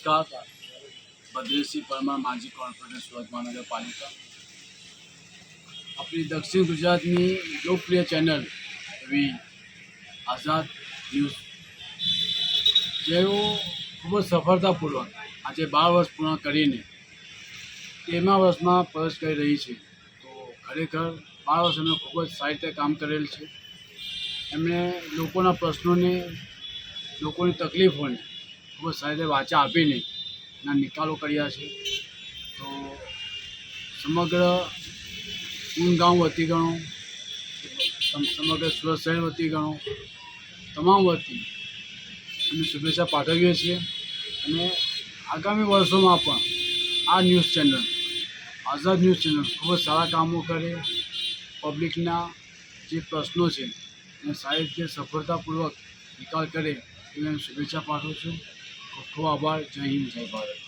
હતા ભદ્રેશસિંહ પરમાર, માજી કોર્પોરેટર, સુરત મહાનગરપાલિકા. આપણી દક્ષિણ ગુજરાતની લોકપ્રિય ચેનલ એવી આઝાદ ન્યૂઝ. જેઓ ખૂબ જ સફળતાપૂર્વક આજે બાર વર્ષ પૂર્ણ કરીને તેરમા વર્ષમાં પ્રવેશ કરી રહી છે. તો ખરેખર બાર વર્ષ એમણે ખૂબ જ સારી રીતે કામ કરેલ છે. એમણે લોકોના પ્રશ્નોને, લોકોની તકલીફોને ખૂબ જ સારી રીતે વાચા આપીને એના નિકાલો કર્યા છે. તો સમગ્ર ગામ વતી ગણો સમગ્ર સુરત શહેર વતી ગણો, તમામ વતી અમે શુભેચ્છા પાઠવીએ છીએ અને આગામી વર્ષોમાં પણ આ news channel, Azad news channel ખૂબ જ સારા કામો કરે, પબ્લિકના જે પ્રશ્નો છે એને સારી રીતે સફળતાપૂર્વક નિકાલ કરે એવી શુભેચ્છા પાઠવું છું. ખૂબ આભાર. જય હિન્દ જય ભારત.